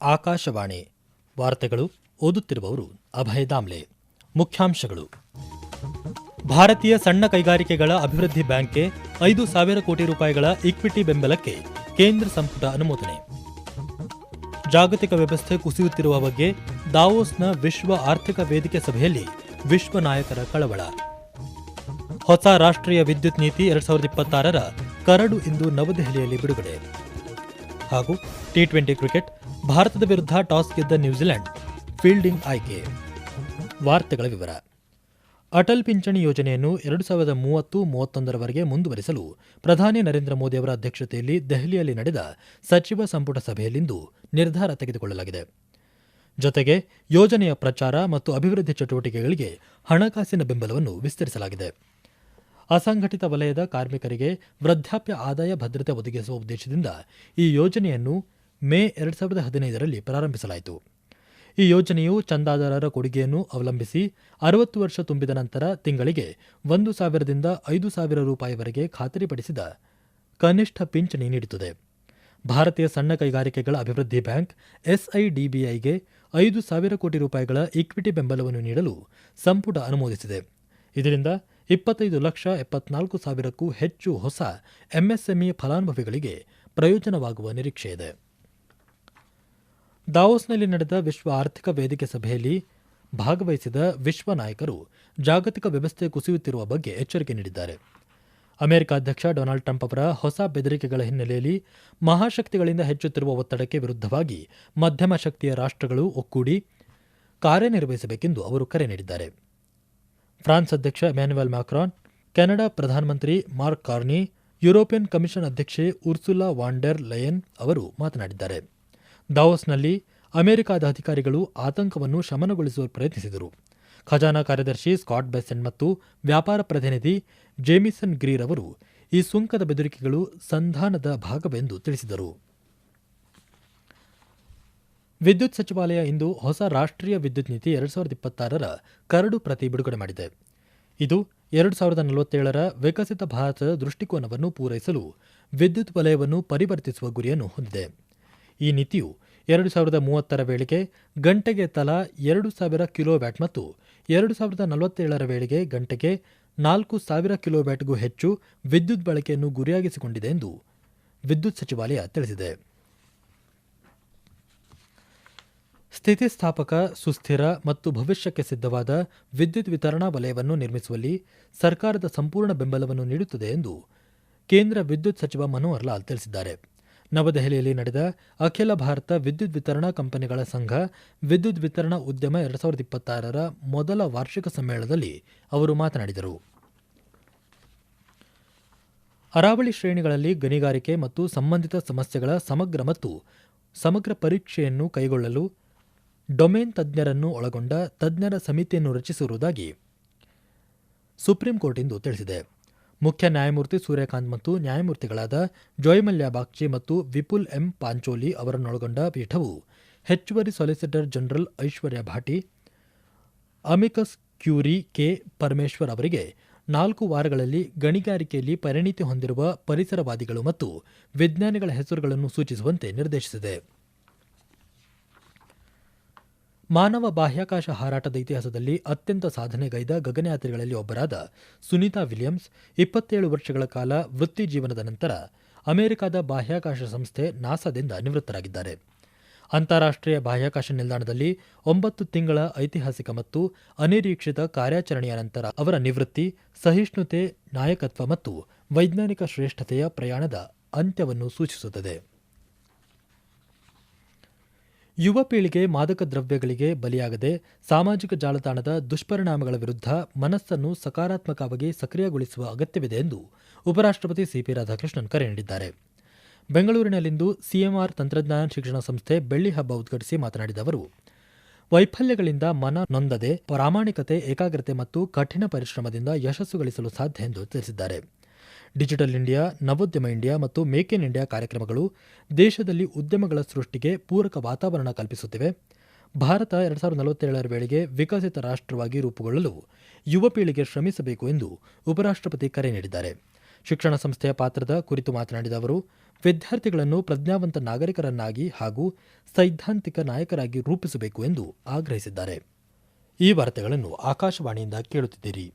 ಆಕಾಶವಾಣಿ ವಾರ್ತೆಗಳು ಓದುತ್ತಿರುವವರು ಅಭಯ ದಾಮ್ಲೆ. ಮುಖ್ಯಾಂಶಗಳು. ಭಾರತೀಯ ಸಣ್ಣ ಕೈಗಾರಿಕೆಗಳ ಅಭಿವೃದ್ಧಿ ಬ್ಯಾಂಕ್ಗೆ ಐದು ಸಾವಿರ ಕೋಟಿ ರೂಪಾಯಿಗಳ ಇಕ್ವಿಟಿ ಬೆಂಬಲಕ್ಕೆ ಕೇಂದ್ರ ಸಂಪುಟ ಅನುಮೋದನೆ. ಜಾಗತಿಕ ವ್ಯವಸ್ಥೆ ಕುಸಿಯುತ್ತಿರುವ ಬಗ್ಗೆ ದಾವೋಸ್ನ ವಿಶ್ವ ಆರ್ಥಿಕ ವೇದಿಕೆ ಸಭೆಯಲ್ಲಿ ವಿಶ್ವ ನಾಯಕರ ಕಳವಳ. ಹೊಸ ರಾಷ್ಟ್ರೀಯ ವಿದ್ಯುತ್ ನೀತಿ ಎರಡ್ ಸಾವಿರದ ಇಪ್ಪತ್ತಾರರ ಕರಡು ಇಂದು ನವದೆಹಲಿಯಲ್ಲಿ ಬಿಡುಗಡೆ. ಹಾಗೂ ಟಿ ಟ್ವೆಂಟಿ ಕ್ರಿಕೆಟ್ ಭಾರತದ ವಿರುದ್ಧ ಟಾಸ್ ಗೆದ್ದ ನ್ಯೂಜಿಲೆಂಡ್ ಫೀಲ್ಡಿಂಗ್ ಆಯ್ಕೆ. ವಾರ್ತೆಗಳ ವಿವರ. ಅಟಲ್ ಪಿಂಚಣಿ ಯೋಜನೆಯನ್ನು ಎರಡು ಸಾವಿರದ ಮೂವತ್ತು ಮೂವತ್ತೊಂದರವರೆಗೆ ಮುಂದುವರಿಸಲು ಪ್ರಧಾನಿ ನರೇಂದ್ರ ಮೋದಿ ಅವರ ಅಧ್ಯಕ್ಷತೆಯಲ್ಲಿ ದೆಹಲಿಯಲ್ಲಿ ನಡೆದ ಸಚಿವ ಸಂಪುಟ ಸಭೆಯಲ್ಲಿಂದು ನಿರ್ಧಾರ ತೆಗೆದುಕೊಳ್ಳಲಾಗಿದೆ. ಜೊತೆಗೆ ಯೋಜನೆಯ ಪ್ರಚಾರ ಮತ್ತು ಅಭಿವೃದ್ಧಿ ಚಟುವಟಿಕೆಗಳಿಗೆ ಹಣಕಾಸಿನ ಬೆಂಬಲವನ್ನು ವಿಸ್ತರಿಸಲಾಗಿದೆ. ಅಸಂಘಟಿತ ವಲಯದ ಕಾರ್ಮಿಕರಿಗೆ ವೃದ್ಧಾಪ್ಯ ಆದಾಯ ಭದ್ರತೆ ಒದಗಿಸುವ ಉದ್ದೇಶದಿಂದ ಈ ಯೋಜನೆಯನ್ನು ಮೇ ಎರಡು ಸಾವಿರದ ಹದಿನೈದರಲ್ಲಿ ಪ್ರಾರಂಭಿಸಲಾಯಿತು. ಈ ಯೋಜನೆಯು ಚಂದಾದಾರರ ಕೊಡುಗೆಯನ್ನು ಅವಲಂಬಿಸಿ ಅರವತ್ತು ವರ್ಷ ತುಂಬಿದ ನಂತರ ತಿಂಗಳಿಗೆ ಒಂದು ಸಾವಿರದಿಂದ ಐದು ಸಾವಿರ ರೂಪಾಯಿವರೆಗೆ ಖಾತರಿಪಡಿಸಿದ ಕನಿಷ್ಠ ಪಿಂಚಣಿ ನೀಡುತ್ತದೆ. ಭಾರತೀಯ ಸಣ್ಣ ಕೈಗಾರಿಕೆಗಳ ಅಭಿವೃದ್ಧಿ ಬ್ಯಾಂಕ್ ಎಸ್ಐಡಿಬಿಐಗೆ ಐದು ಸಾವಿರ ಕೋಟಿ ರೂಪಾಯಿಗಳ ಇಕ್ವಿಟಿ ಬೆಂಬಲವನ್ನು ನೀಡಲು ಸಂಪುಟ ಅನುಮೋದಿಸಿದೆ. ಇದರಿಂದ ಇಪ್ಪತ್ತೈದು ಲಕ್ಷ ಎಪ್ಪತ್ನಾಲ್ಕು ಸಾವಿರಕ್ಕೂ ಹೆಚ್ಚು ಹೊಸ ಎಂಎಸ್ಎಂಇ ಫಲಾನುಭವಿಗಳಿಗೆ ಪ್ರಯೋಜನವಾಗುವ ನಿರೀಕ್ಷೆಯಿದೆ ದಾವೋಸ್ನಲ್ಲಿ ನಡೆದ ವಿಶ್ವ ಆರ್ಥಿಕ ವೇದಿಕೆ ಸಭೆಯಲ್ಲಿ ಭಾಗವಹಿಸಿದ ವಿಶ್ವ ನಾಯಕರು ಜಾಗತಿಕ ವ್ಯವಸ್ಥೆ ಕುಸಿಯುತ್ತಿರುವ ಬಗ್ಗೆ ಎಚ್ಚರಿಕೆ ನೀಡಿದ್ದಾರೆ. ಅಮೆರಿಕ ಅಧ್ಯಕ್ಷ ಡೊನಾಲ್ಡ್ ಟ್ರಂಪ್ ಅವರ ಹೊಸ ಬೆದರಿಕೆಗಳ ಹಿನ್ನೆಲೆಯಲ್ಲಿ ಮಹಾಶಕ್ತಿಗಳಿಂದ ಹೆಚ್ಚುತ್ತಿರುವ ಒತ್ತಡಕ್ಕೆ ವಿರುದ್ಧವಾಗಿ ಮಧ್ಯಮ ಶಕ್ತಿಯ ರಾಷ್ಟ್ರಗಳು ಒಕ್ಕೂಡಿ ಕಾರ್ಯನಿರ್ವಹಿಸಬೇಕೆಂದು ಅವರು ಕರೆ ನೀಡಿದ್ದಾರೆ. ಫ್ರಾನ್ಸ್ ಅಧ್ಯಕ್ಷ ಮ್ಯಾನುವೆಲ್ ಮ್ಯಾಕ್ರಾನ್, ಕೆನಡಾ ಪ್ರಧಾನಮಂತ್ರಿ ಮಾರ್ಕ್ ಕಾರ್ನಿ, ಯುರೋಪಿಯನ್ ಕಮಿಷನ್ ಅಧ್ಯಕ್ಷೆ ಉರ್ಸುಲಾ ವಾಂಡರ್ ಲಯನ್ ಅವರು ಮಾತನಾಡಿದ್ದಾರೆ. ದಾವೋಸ್ನಲ್ಲಿ ಅಮೆರಿಕದ ಅಧಿಕಾರಿಗಳು ಆತಂಕವನ್ನು ಶಮನಗೊಳಿಸಲು ಪ್ರಯತ್ನಿಸಿದರು. ಖಜಾನಾ ಕಾರ್ಯದರ್ಶಿ ಸ್ಕಾಟ್ ಬೆಸೆಂಟ್ ಮತ್ತು ವ್ಯಾಪಾರ ಪ್ರತಿನಿಧಿ ಜೇಮಿಸನ್ ಗ್ರೀರ್ ಅವರು ಈ ಸುಂಕದ ಬೆದರಿಕೆಗಳು ಸಂಧಾನದ ಭಾಗವೆಂದು ತಿಳಿಸಿದರು. ವಿದ್ಯುತ್ ಸಚಿವಾಲಯ ಇಂದು ಹೊಸ ರಾಷ್ಟ್ರೀಯ ವಿದ್ಯುತ್ ನೀತಿ ಎರಡು ಸಾವಿರದ ಇಪ್ಪತ್ತಾರರ ಕರಡು ಪ್ರತಿ ಬಿಡುಗಡೆ ಮಾಡಿದೆ. ಇದು ಎರಡು ಸಾವಿರದ ನಲವತ್ತೇಳರ ವಿಕಸಿತ ಭಾರತದ ದೃಷ್ಟಿಕೋನವನ್ನು ಪೂರೈಸಲು ವಿದ್ಯುತ್ ವಲಯವನ್ನು ಪರಿವರ್ತಿಸುವ ಗುರಿಯನ್ನು ಹೊಂದಿದೆ. ಈ ನೀತಿಯು ಎರಡು ಸಾವಿರದ ಮೂವತ್ತರ ವೇಳೆಗೆ ಗಂಟೆಗೆ ತಲಾ ಎರಡು ಸಾವಿರ ಕಿಲೋವ್ಯಾಟ್ ಮತ್ತು ಎರಡು ಸಾವಿರದ ನಲವತ್ತೇಳರ ವೇಳೆಗೆ ಗಂಟೆಗೆ ನಾಲ್ಕು ಸಾವಿರ ಕಿಲೋವ್ಯಾಟ್ಗೂ ಹೆಚ್ಚು ವಿದ್ಯುತ್ ಬಳಕೆಯನ್ನು ಗುರಿಯಾಗಿಸಿಕೊಂಡಿದೆ ಎಂದು ವಿದ್ಯುತ್ ಸಚಿವಾಲಯ ತಿಳಿಸಿದೆ. ಸ್ಥಿತಿಸ್ಥಾಪಕ, ಸುಸ್ಥಿರ ಮತ್ತು ಭವಿಷ್ಯಕ್ಕೆ ಸಿದ್ಧವಾದ ವಿದ್ಯುತ್ ವಿತರಣಾ ವಲಯವನ್ನು ನಿರ್ಮಿಸುವಲ್ಲಿ ಸರ್ಕಾರದ ಸಂಪೂರ್ಣ ಬೆಂಬಲವನ್ನು ನೀಡುತ್ತದೆ ಎಂದು ಕೇಂದ್ರ ವಿದ್ಯುತ್ ಸಚಿವ ಮನೋಹರ್ ಲಾಲ್ ತಿಳಿಸಿದ್ದಾರೆ. ನವದೆಹಲಿಯಲ್ಲಿ ನಡೆದ ಅಖಿಲ ಭಾರತ ವಿದ್ಯುತ್ ವಿತರಣಾ ಕಂಪನಿಗಳ ಸಂಘ ವಿದ್ಯುತ್ ವಿತರಣಾ ಉದ್ಯಮ ಎರಡ್ ಸಾವಿರದ ಇಪ್ಪತ್ತಾರರ ಮೊದಲ ವಾರ್ಷಿಕ ಸಮ್ಮೇಳನದಲ್ಲಿ ಅವರು ಮಾತನಾಡಿದರು. ಅರಾವಳಿ ಶ್ರೇಣಿಗಳಲ್ಲಿ ಗಣಿಗಾರಿಕೆ ಮತ್ತು ಸಂಬಂಧಿತ ಸಮಸ್ಯೆಗಳ ಸಮಗ್ರ ಮತ್ತು ಸಮಗ್ರ ಪರೀಕ್ಷೆಯನ್ನು ಕೈಗೊಳ್ಳಲು ಡೊಮೇನ್ ತಜ್ಞರನ್ನು ಒಳಗೊಂಡ ತಜ್ಞರ ಸಮಿತಿಯನ್ನು ರಚಿಸಿರುವುದಾಗಿ ಸುಪ್ರೀಂ ಕೋರ್ಟ್ ಇಂದು ತಿಳಿಸಿದೆ. ಮುಖ್ಯ ನ್ಯಾಯಮೂರ್ತಿ ಸೂರ್ಯಕಾಂತ್ ಮತ್ತು ನ್ಯಾಯಮೂರ್ತಿಗಳಾದ ಜೋಯ್ಮಲ್ಯ ಬಾಗ್ಚಿ ಮತ್ತು ವಿಪುಲ್ ಎಂ ಪಾಂಚೋಲಿ ಅವರನ್ನೊಳಗೊಂಡ ಪೀಠವು ಹೆಚ್ಚುವರಿ solicitor general Aishwarya Bhati, amicus curiae K Parameshwar ಅವರಿಗೆ ನಾಲ್ಕು ವಾರಗಳಲ್ಲಿ ಗಣಿಗಾರಿಕೆಯಲ್ಲಿ ಪರಿಣಿತಿ ಹೊಂದಿರುವ ಪರಿಸರವಾದಿಗಳು ಮತ್ತು ವಿಜ್ಞಾನಿಗಳ ಹೆಸರುಗಳನ್ನು ಸೂಚಿಸುವಂತೆ ನಿರ್ದೇಶಿಸಿದೆ. ಮಾನವ ಬಾಹ್ಯಾಕಾಶ ಹಾರಾಟದ ಇತಿಹಾಸದಲ್ಲಿ ಅತ್ಯಂತ ಸಾಧನೆಗೈದ ಗಗನಯಾತ್ರಿಗಳಲ್ಲಿ ಒಬ್ಬರಾದ ಸುನೀತಾ ವಿಲಿಯಮ್ಸ್, ಇಪ್ಪತ್ತೇಳು ವರ್ಷಗಳ ಕಾಲ ವೃತ್ತಿ ಜೀವನದ ನಂತರ ಅಮೆರಿಕದ ಬಾಹ್ಯಾಕಾಶ ಸಂಸ್ಥೆ ನಾಸಾದಿಂದ ನಿವೃತ್ತರಾಗಿದ್ದಾರೆ. ಅಂತಾರಾಷ್ಟ್ರೀಯ ಬಾಹ್ಯಾಕಾಶ ನಿಲ್ದಾಣದಲ್ಲಿ ಒಂಬತ್ತು ತಿಂಗಳ ಐತಿಹಾಸಿಕ ಮತ್ತು ಅನಿರೀಕ್ಷಿತ ಕಾರ್ಯಾಚರಣೆಯ ನಂತರ ಅವರ ನಿವೃತ್ತಿ, ಸಹಿಷ್ಣುತೆ, ನಾಯಕತ್ವ ಮತ್ತು ವೈಜ್ಞಾನಿಕ ಶ್ರೇಷ್ಠತೆಯ ಪ್ರಯಾಣದ ಅಂತ್ಯವನ್ನು ಸೂಚಿಸುತ್ತದೆ. ಯುವ ಪೀಳಿಗೆ ಮಾದಕ ದ್ರವ್ಯಗಳಿಗೆ ಬಲಿಯಾಗದೆ ಸಾಮಾಜಿಕ ಜಾಲತಾಣದ ದುಷ್ಪರಿಣಾಮಗಳ ವಿರುದ್ಧ ಮನಸ್ಸನ್ನು ಸಕಾರಾತ್ಮಕವಾಗಿ ಸಕ್ರಿಯಗೊಳಿಸುವ ಅಗತ್ಯವಿದೆ ಎಂದು ಉಪರಾಷ್ಟ್ರಪತಿ ಸಿಪಿ ರಾಧಾಕೃಷ್ಣನ್ ಕರೆ ನೀಡಿದ್ದಾರೆ. ಬೆಂಗಳೂರಿನಲ್ಲಿಂದು ಸಿಎಂಆರ್ ತಂತ್ರಜ್ಞಾನ ಶಿಕ್ಷಣ ಸಂಸ್ಥೆ ಬೆಳ್ಳಿ ಹಬ್ಬ ಉದ್ಘಾಟಿಸಿ ಮಾತನಾಡಿದ ಅವರು, ವೈಫಲ್ಯಗಳಿಂದ ಮನ ನೊಂದದೆ ಪ್ರಾಮಾಣಿಕತೆ, ಏಕಾಗ್ರತೆ ಮತ್ತು ಕಠಿಣ ಪರಿಶ್ರಮದಿಂದ ಯಶಸ್ಸು ಗಳಿಸಲು ಸಾಧ್ಯ ಎಂದು ತಿಳಿಸಿದ್ದಾರೆ. ಡಿಜಿಟಲ್ ಇಂಡಿಯಾ, ನವೋದ್ಯಮ ಇಂಡಿಯಾ ಮತ್ತು ಮೇಕ್ ಇನ್ ಇಂಡಿಯಾ ಕಾರ್ಯಕ್ರಮಗಳು ದೇಶದಲ್ಲಿ ಉದ್ಯಮಗಳ ಸೃಷ್ಟಿಗೆ ಪೂರಕ ವಾತಾವರಣ ಕಲ್ಪಿಸುತ್ತಿವೆ. ಭಾರತ ಎರಡು ಸಾವಿರದ ನಲವತ್ತೇಳರ ವೇಳೆಗೆ ವಿಕಸಿತ ರಾಷ್ಟ್ರವಾಗಿ ರೂಪುಗೊಳ್ಳಲು ಯುವ ಪೀಳಿಗೆ ಶ್ರಮಿಸಬೇಕು ಎಂದು ಉಪರಾಷ್ಟ್ರಪತಿ ಕರೆ ನೀಡಿದ್ದಾರೆ. ಶಿಕ್ಷಣ ಸಂಸ್ಥೆಯ ಪಾತ್ರದ ಕುರಿತು ಮಾತನಾಡಿದ ಅವರು, ವಿದ್ಯಾರ್ಥಿಗಳನ್ನು ಪ್ರಜ್ಞಾವಂತ ನಾಗರಿಕರನ್ನಾಗಿ ಹಾಗೂ ಸೈದ್ಧಾಂತಿಕ ನಾಯಕರಾಗಿ ರೂಪಿಸಬೇಕು ಎಂದು ಆಗ್ರಹಿಸಿದ್ದಾರೆ. ಈ ವಾರ್ತೆಗಳನ್ನು ಆಕಾಶವಾಣಿಯಿಂದ ಕೇಳುತ್ತಿದ್ದೀರಿ.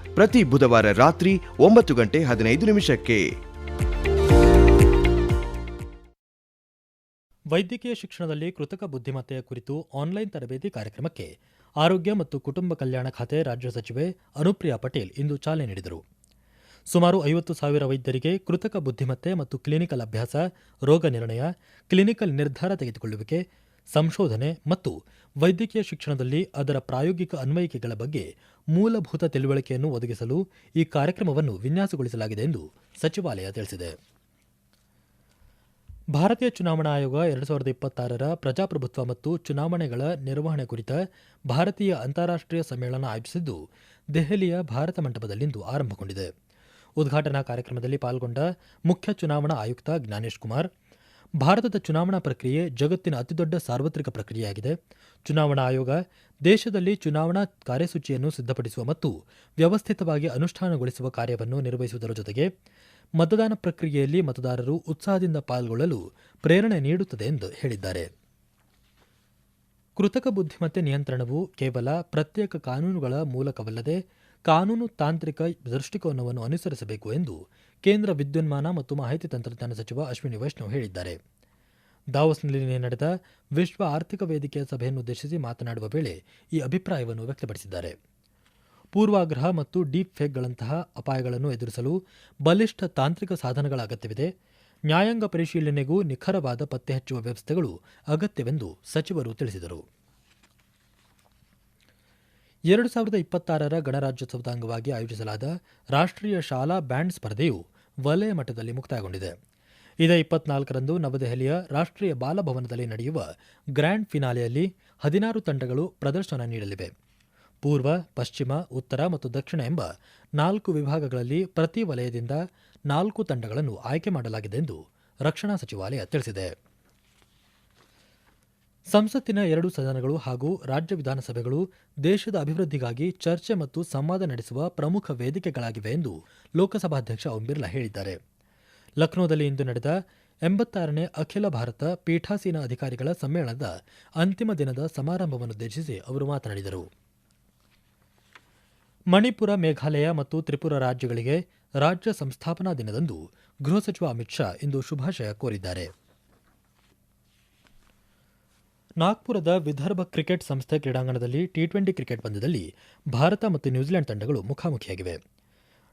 ಪ್ರತಿ ಬುಧವಾರ ರಾತ್ರಿ ಒಂಬತ್ತು ಗಂಟೆ ಹದಿನೈದು ನಿಮಿಷಕ್ಕೆ. ವೈದ್ಯಕೀಯ ಶಿಕ್ಷಣದಲ್ಲಿ ಕೃತಕ ಬುದ್ಧಿಮತ್ತೆಯ ಕುರಿತು ಆನ್ಲೈನ್ ತರಬೇತಿ ಕಾರ್ಯಕ್ರಮಕ್ಕೆ ಆರೋಗ್ಯ ಮತ್ತು ಕುಟುಂಬ ಕಲ್ಯಾಣ ಖಾತೆ ರಾಜ್ಯ ಸಚಿವೆ ಅನುಪ್ರಿಯಾ ಪಟೇಲ್ ಇಂದು ಚಾಲನೆ ನೀಡಿದರು. ಸುಮಾರು ಐವತ್ತು ಸಾವಿರ ವೈದ್ಯರಿಗೆ ಕೃತಕ ಬುದ್ಧಿಮತ್ತೆ ಮತ್ತು ಕ್ಲಿನಿಕಲ್ ಅಭ್ಯಾಸ, ರೋಗ ನಿರ್ಣಯ, ಕ್ಲಿನಿಕಲ್ ನಿರ್ಧಾರ ತೆಗೆದುಕೊಳ್ಳುವಿಕೆ ಸಂಶೋಧನೆ ಮತ್ತು ವೈದ್ಯಕೀಯ ಶಿಕ್ಷಣದಲ್ಲಿ ಅದರ ಪ್ರಾಯೋಗಿಕ ಅನ್ವಯಿಕೆಗಳ ಬಗ್ಗೆ ಮೂಲಭೂತ ತಿಳುವಳಿಕೆಯನ್ನು ಒದಗಿಸಲು ಈ ಕಾರ್ಯಕ್ರಮವನ್ನು ವಿನ್ಯಾಸಗೊಳಿಸಲಾಗಿದೆ ಎಂದು ಸಚಿವಾಲಯ ತಿಳಿಸಿದೆ. ಭಾರತೀಯ ಚುನಾವಣಾ ಆಯೋಗ ಎರಡು ಸಾವಿರದ ಇಪ್ಪತ್ತಾರರ ಪ್ರಜಾಪ್ರಭುತ್ವ ಮತ್ತು ಚುನಾವಣೆಗಳ ನಿರ್ವಹಣೆ ಕುರಿತ ಭಾರತೀಯ ಅಂತಾರಾಷ್ಟ್ರೀಯ ಸಮ್ಮೇಳನ ಆಯೋಜಿಸಿದ್ದು ದೆಹಲಿಯ ಭಾರತ ಮಂಟಪದಲ್ಲಿಂದು ಆರಂಭಗೊಂಡಿದೆ. ಉದ್ಘಾಟನಾ ಕಾರ್ಯಕ್ರಮದಲ್ಲಿ ಪಾಲ್ಗೊಂಡ ಮುಖ್ಯ ಚುನಾವಣಾ ಆಯುಕ್ತ ಜ್ಞಾನೇಶ್ ಕುಮಾರ್ ಭಾರತದ ಚುನಾವಣಾ ಪ್ರಕ್ರಿಯೆ ಜಗತ್ತಿನ ಅತಿದೊಡ್ಡ ಸಾರ್ವತ್ರಿಕ ಪ್ರಕ್ರಿಯೆಯಾಗಿದೆ. ಚುನಾವಣಾ ಆಯೋಗ ದೇಶದಲ್ಲಿ ಚುನಾವಣಾ ಕಾರ್ಯಸೂಚಿಯನ್ನು ಸಿದ್ಧಪಡಿಸುವ ಮತ್ತು ವ್ಯವಸ್ಥಿತವಾಗಿ ಅನುಷ್ಠಾನಗೊಳಿಸುವ ಕಾರ್ಯವನ್ನು ನಿರ್ವಹಿಸುವುದರ ಜೊತೆಗೆ ಮತದಾನ ಪ್ರಕ್ರಿಯೆಯಲ್ಲಿ ಮತದಾರರು ಉತ್ಸಾಹದಿಂದ ಪಾಲ್ಗೊಳ್ಳಲು ಪ್ರೇರಣೆ ನೀಡುತ್ತದೆ ಎಂದು ಹೇಳಿದ್ದಾರೆ. ಕೃತಕ ಬುದ್ಧಿಮತ್ತೆ ನಿಯಂತ್ರಣವು ಕೇವಲ ಪ್ರತ್ಯೇಕ ಕಾನೂನುಗಳ ಮೂಲಕವಲ್ಲದೆ ಕಾನೂನು ತಾಂತ್ರಿಕ ದೃಷ್ಟಿಕೋನವನ್ನು ಅನುಸರಿಸಬೇಕು ಎಂದು ಕೇಂದ್ರ ವಿದ್ಯುನ್ಮಾನ ಮತ್ತು ಮಾಹಿತಿ ತಂತ್ರಜ್ಞಾನ ಸಚಿವ ಅಶ್ವಿನಿ ವೈಷ್ಣವ್ ಹೇಳಿದ್ದಾರೆ. ದಾವೋಸ್ನಲ್ಲಿ ನಡೆದ ವಿಶ್ವ ಆರ್ಥಿಕ ವೇದಿಕೆಯ ಸಭೆಯನ್ನುದ್ದೇಶಿಸಿ ಮಾತನಾಡುವ ವೇಳೆ ಈ ಅಭಿಪ್ರಾಯವನ್ನು ವ್ಯಕ್ತಪಡಿಸಿದ್ದಾರೆ. ಪೂರ್ವಾಗ್ರಹ ಮತ್ತು ಡೀಪ್ ಫೇಕ್ಗಳಂತಹ ಅಪಾಯಗಳನ್ನು ಎದುರಿಸಲು ಬಲಿಷ್ಠ ತಾಂತ್ರಿಕ ಸಾಧನಗಳ ಅಗತ್ಯವಿದೆ. ನ್ಯಾಯಾಂಗ ಪರಿಶೀಲನೆಗೂ ನಿಖರವಾದ ಪತ್ತೆಹಚ್ಚುವ ವ್ಯವಸ್ಥೆಗಳು ಅಗತ್ಯವೆಂದು ಸಚಿವರು ತಿಳಿಸಿದರು. ಎರಡು ಸಾವಿರದ ಇಪ್ಪತ್ತಾರರ ಗಣರಾಜ್ಯೋತ್ಸವದ ಅಂಗವಾಗಿ ಆಯೋಜಿಸಲಾದ ರಾಷ್ಟ್ರೀಯ ಶಾಲಾ ಬ್ಯಾಂಡ್ ಸ್ಪರ್ಧೆಯು ವಲಯ ಮಟ್ಟದಲ್ಲಿ ಮುಕ್ತಾಯಗೊಂಡಿದೆ. ಇದೇ ಇಪ್ಪತ್ನಾಲ್ಕರಂದು ನವದೆಹಲಿಯ ರಾಷ್ಟ್ರೀಯ ಬಾಲಭವನದಲ್ಲಿ ನಡೆಯುವ ಗ್ರ್ಯಾಂಡ್ ಫಿನಾಲೆಯಲ್ಲಿ ಹದಿನಾರು ತಂಡಗಳು ಪ್ರದರ್ಶನ ನೀಡಲಿವೆ. ಪೂರ್ವ, ಪಶ್ಚಿಮ, ಉತ್ತರ ಮತ್ತು ದಕ್ಷಿಣ ಎಂಬ ನಾಲ್ಕು ವಿಭಾಗಗಳಲ್ಲಿ ಪ್ರತಿ ವಲಯದಿಂದ ನಾಲ್ಕು ತಂಡಗಳನ್ನು ಆಯ್ಕೆ ಮಾಡಲಾಗಿದೆ ಎಂದು ರಕ್ಷಣಾ ಸಚಿವಾಲಯ ತಿಳಿಸಿದೆ. ಸಂಸತ್ತಿನ ಎರಡು ಸದನಗಳು ಹಾಗೂ ರಾಜ್ಯ ವಿಧಾನಸಭೆಗಳು ದೇಶದ ಅಭಿವೃದ್ಧಿಗಾಗಿ ಚರ್ಚೆ ಮತ್ತು ಸಂವಾದ ನಡೆಸುವ ಪ್ರಮುಖ ವೇದಿಕೆಗಳಾಗಿವೆ ಎಂದು ಲೋಕಸಭಾಧ್ಯಕ್ಷ ಓಂ ಬಿರ್ಲಾ ಹೇಳಿದ್ದಾರೆ. ಲಕ್ನೋದಲ್ಲಿ ಇಂದು ನಡೆದ ಎಂಬತ್ತಾರನೇ ಅಖಿಲ ಭಾರತ ಪೀಠಾಸೀನ ಅಧಿಕಾರಿಗಳ ಸಮ್ಮೇಳನದ ಅಂತಿಮ ದಿನದ ಸಮಾರಂಭವನ್ನುದ್ದೇಶಿಸಿ ಅವರು ಮಾತನಾಡಿದರು. ಮಣಿಪುರ, ಮೇಘಾಲಯ ಮತ್ತು ತ್ರಿಪುರ ರಾಜ್ಯಗಳಿಗೆ ರಾಜ್ಯ ಸಂಸ್ಥಾಪನಾ ದಿನದಂದು ಗೃಹ ಸಚಿವ ಅಮಿತ್ ಶಾ ಇಂದು ಶುಭಾಶಯ ಕೋರಿದ್ದಾರೆ. ನಾಗ್ಪುರದ ವಿದರ್ಭ ಕ್ರಿಕೆಟ್ ಸಂಸ್ಥೆ ಕ್ರೀಡಾಂಗಣದಲ್ಲಿ ಟಿ ಟ್ವೆಂಟಿ ಕ್ರಿಕೆಟ್ ಪಂದ್ಯದಲ್ಲಿ ಭಾರತ ಮತ್ತು ನ್ಯೂಜಿಲೆಂಡ್ ತಂಡಗಳು ಮುಖಾಮುಖಿಯಾಗಿವೆ.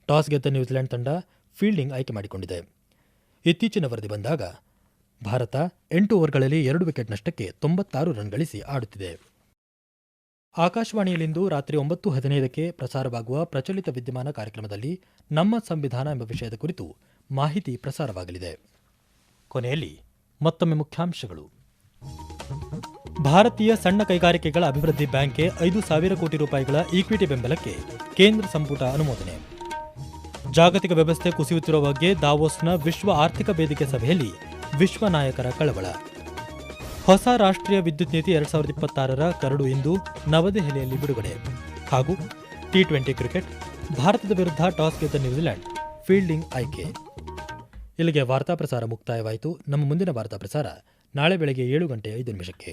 ಟಾಸ್ ಗೆದ್ದ ನ್ಯೂಜಿಲೆಂಡ್ ತಂಡ ಫೀಲ್ಡಿಂಗ್ ಆಯ್ಕೆ ಮಾಡಿಕೊಂಡಿದೆ. ಇತ್ತೀಚಿನ ವರದಿ ಬಂದಾಗ, ಭಾರತ ಎಂಟು ಓವರ್ಗಳಲ್ಲಿ ಎರಡು ವಿಕೆಟ್ ನಷ್ಟಕ್ಕೆ ತೊಂಬತ್ತಾರು ರನ್ ಗಳಿಸಿ ಆಡುತ್ತಿದೆ. ಆಕಾಶವಾಣಿಯಲ್ಲಿಂದು ರಾತ್ರಿ ಒಂಬತ್ತು ಹದಿನೈದಕ್ಕೆ ಪ್ರಸಾರವಾಗುವ ಪ್ರಚಲಿತ ವಿದ್ಯಮಾನ ಕಾರ್ಯಕ್ರಮದಲ್ಲಿ ನಮ್ಮ ಸಂವಿಧಾನ ಎಂಬ ವಿಷಯದ ಕುರಿತು ಮಾಹಿತಿ ಪ್ರಸಾರವಾಗಲಿದೆ. ಕೊನೆಯಲ್ಲಿ ಮತ್ತೊಮ್ಮೆ ಮುಖ್ಯಾಂಶಗಳು. ಭಾರತೀಯ ಸಣ್ಣ ಕೈಗಾರಿಕೆಗಳ ಅಭಿವೃದ್ಧಿ ಬ್ಯಾಂಕ್ಗೆ ಐದು ಸಾವಿರ ಕೋಟಿ ರೂಪಾಯಿಗಳ ಈಕ್ವಿಟಿ ಬೆಂಬಲಕ್ಕೆ ಕೇಂದ್ರ ಸಂಪುಟ ಅನುಮೋದನೆ. ಜಾಗತಿಕ ವ್ಯವಸ್ಥೆ ಕುಸಿಯುತ್ತಿರುವ ಬಗ್ಗೆ ದಾವೋಸ್ನ ವಿಶ್ವ ಆರ್ಥಿಕ ವೇದಿಕೆ ಸಭೆಯಲ್ಲಿ ವಿಶ್ವ ನಾಯಕರ ಕಳವಳ. ಹೊಸ ರಾಷ್ಟ್ರೀಯ ವಿದ್ಯುತ್ ನೀತಿ ಎರಡ್ ಸಾವಿರದ ಇಪ್ಪತ್ತಾರರ ಕರಡು ಇಂದು ನವದೆಹಲಿಯಲ್ಲಿ ಬಿಡುಗಡೆ. ಹಾಗೂ ಟಿ ಟ್ವೆಂಟಿ ಕ್ರಿಕೆಟ್, ಭಾರತದ ವಿರುದ್ಧ ಟಾಸ್ ಗೆದ್ದ ನ್ಯೂಜಿಲೆಂಡ್ ಫೀಲ್ಡಿಂಗ್ ಆಯ್ಕೆ. ಇಲ್ಲಿಗೆ ವಾರ್ತಾ ಪ್ರಸಾರ ಮುಕ್ತಾಯವಾಯಿತು. ನಮ್ಮ ಮುಂದಿನ ವಾರ್ತಾ ಪ್ರಸಾರ ನಾಳೆ ಬೆಳಗ್ಗೆ ಏಳು ಗಂಟೆ ಐದು ನಿಮಿಷಕ್ಕೆ.